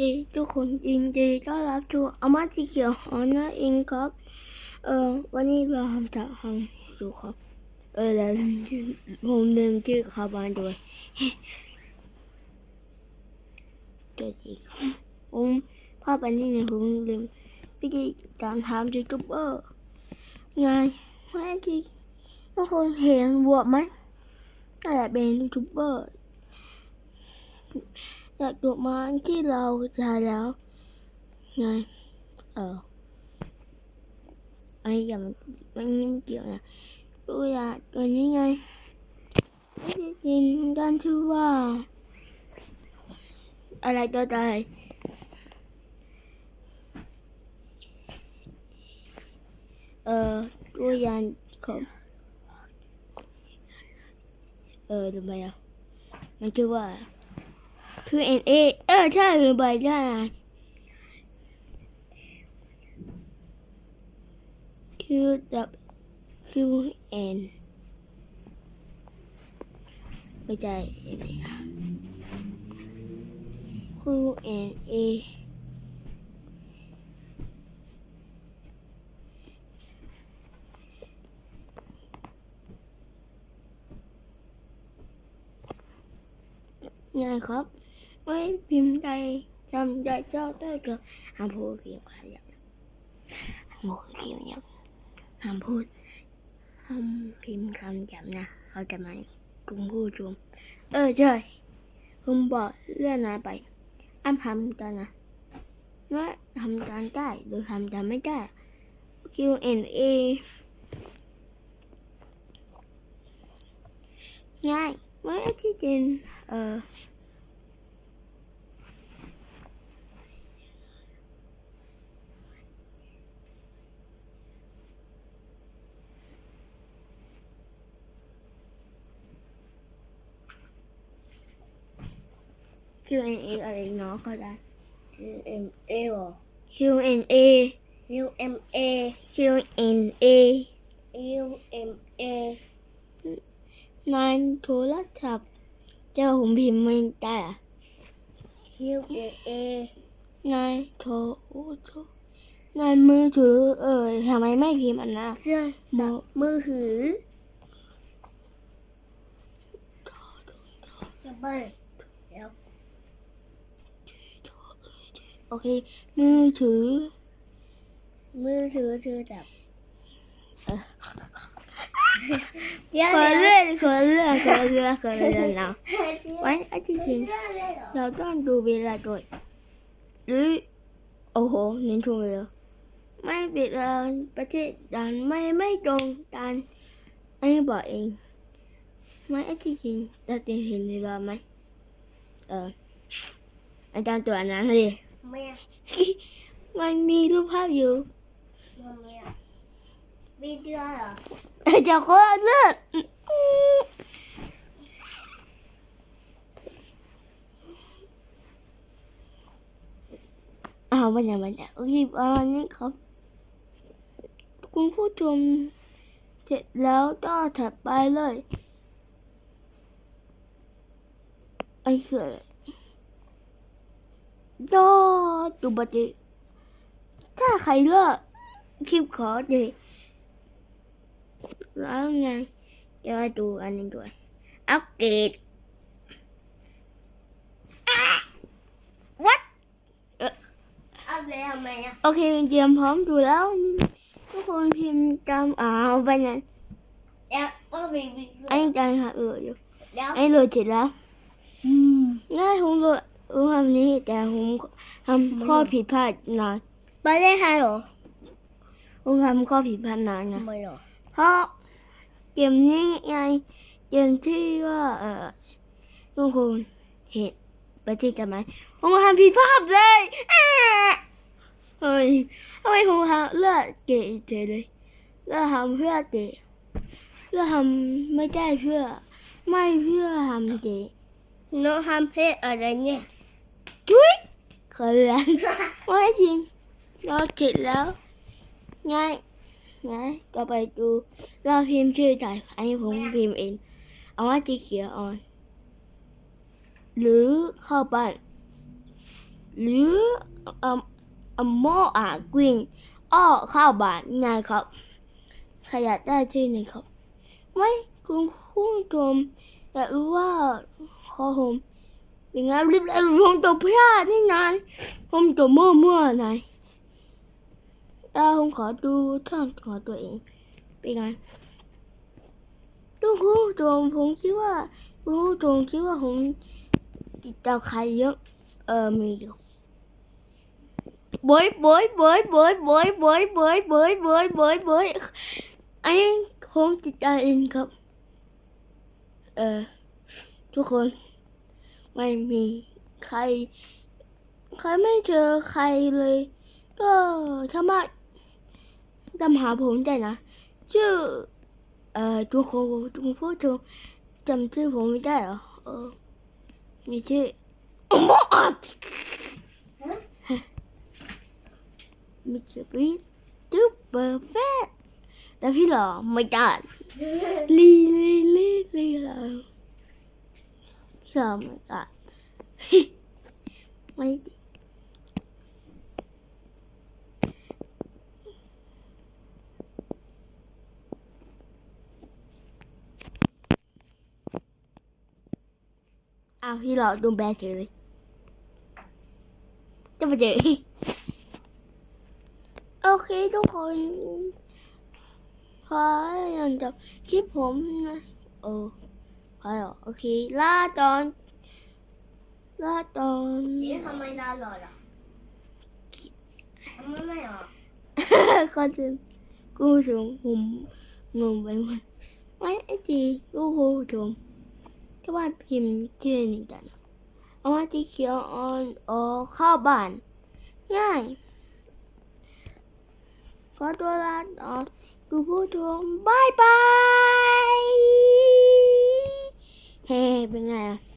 ดีทุกคนยินดีต้อนรับสู่อามาสีเขียวหอนนะเองครับ เออวันนี้เราทำจากทำองอยู่ครับ เออแล้วผมลืมชื่อคาบานด้วยตัวจีครับผมภาพอันนี้เนี่ยผมลืมวิธีการทำยูทูบเบอร์ไงแม่จีทุกคนเห็นบวกไหมน่าจะเป็นยูทูบเบอร์ อยากดอกไม้ที่เราจ่ายแล้วไงเออไอ้อย่ามันมันไม่เกี่ยวนะดูอย่าตัวนี้ไงไม่ได้ยินกันชื่อว่า อะไรตัวใดเออตัวอยางของเออทำไมอะมันชื่อว่า คือ N A เออใช่หรือบอยใบได้คือดับ Q N ไม่ใช่ N A Q N A ง่ายครับ ไม่พิมพ์ใดจำได้เจ้าได้ก็ห้ามพูดเกี่ยวกับอย่างห้ามพูดเกี่ยวกับอย่างห้ามพูดห้ามพิมพ์คำหยาบนะเขาจะมากุมผู้ชมเออใช่ผมบอกเรื่องนั้นไปอ้ำทำกันนะว่าทำการได้หรือทำการไม่ได้ Q&A ง่ายไม่ที่จริงเออ Q N A อะไรเนาะก็ได้ Q M A เหรอ Q N A U M A Q N A U M A นายโทรศัพท์เจ้าผมพิมพ์ไม่ได้อะ Q A A นายโทรโอ้โทรนายมือถือ เออทำไมไม่พิมพ์อันนะเรื่องมองมือถือจะไปแล้ว โอเค มือถือ มือถือถือจับเดี๋ยวขอเดี๋ยวเลื่อนขอเลื่อนขอเลื่อนขอเลื่อนเราไว้อาทิตย์จริงเราต้องดูเวลาด้วยหรือโอ้โหหนึ่งชั่วโมงแล้วไม่เวลาประเทศดันไม่ไม่ตรงกันอันนี้บอกเองไม่อาทิตย์จริงเราจะเห็นเวลาไหมเอออาจารย์ตัวนั้นเลย แม่มันมีรูปภาพอยู่แม่วิดีโอเหรออาจารย์ก็เลือดอ้าวมันยังมันยังโอเคประมาณนี้ครับ คุณผู้ชมเสร็จแล้วก็ถัดไปเลยไอ้คืออะไร ยอดดูบัติถ้าใครเลิกคลิปขอดีแล้วไงจะมาดูอันนี้ด้วยอัปเกรดอะ what เอาไปทำไมอะโอเคเตรียมพร้อมดูแล้ว ทุกคนพิมพ์จำอ่าวไปนั้นเดี๋ยวก็ไปวิดีโอไอ้จังค่ะเอออยู่เดี๋ยวไอ้โหลดเสร็จแล้วง่ายผมโหลด ผมทำนี้แต่ผมทำข้อผิดพลาดหน่อยไปได้ไงเหรอผมทำข้อผิดพลาดหน่อยนะทำไมเหรอเพราะเกมนี้ไงเกมที่ว่าเออทุกคนเห็นประเทศกันไหมผมทำผิดพลาดเลยอ่าเฮ้ยทำไมผมทำเลือดเกะเฉยเลยเลือดทำเพื่อเกะเลือดทำไม่ได้เพื่อ ไม่เพื่อทำเกะน้องทำเพศอะไรเนี่ย จุ๊ยเขินแล้วไม่จริงเราเสร็จแล้ว ง่ายง่ายก็ไปดูเราพิมพ์ชื่อจ่ายอันนี้ผมพิมพ์เองเอาว่าจีเขียวออน หรือเข้าบ้านหรืออ่อเอ่อหม้อากวิ่งอ้อข้าวบาทไงครับ ขยัดได้ที่หนึ่งครับ ไม่คุณผู้ชมอยากรู้ว่าขอผม เป็นไงรีบแล้วผมจะพลาดนี่นานผมจะมั่วมั่วหน่อยแล้วผมขอดูช่องขอตัวเองเป็นไงทุกผู้ชมผมคิดว่าทุกผู้ชมคิดว่าผมจิตใจใครเยอะเออมีอยู่บอยบอยบอยบอยบอยบอยบอยบอยบอยบอยบอยไอ้ผมจิตใจเองครับ เออทุกคน ไม่มีใคร ใครไม่เจอใครเลย ก็สามารถตามหาผมได้นะ ชื่อ เอ่อทุกคนทุกผู้ชมจำชื่อผมไม่ได้เหรอเออมีชื่อมอดมีชื่อพี่จุ๊บเบอร์แฟแต่พี่หล่อไม่ได้ลีลีลีลีหล่อ Oh my god. Wait. À, hi lọ đùm bè chữ đi. Cho bà chữ. Ok, ทุกคนขอจบคลิปผมนะเออ พอแล้วโอเคลาตอนลาตอนนี่ทำไมดาวหล่อล่ะทำไมไม่ออกก็จะกูชมผมงงไปหมดไม่ไอ้จีกูโหชมก็ว่าพิมพ์ชื่อนี่กันเอามาที่เขียวออนออเข้าบ้าน ง่ายขอตัวลาต่อกูผู้ชมบายบาย he bên này à?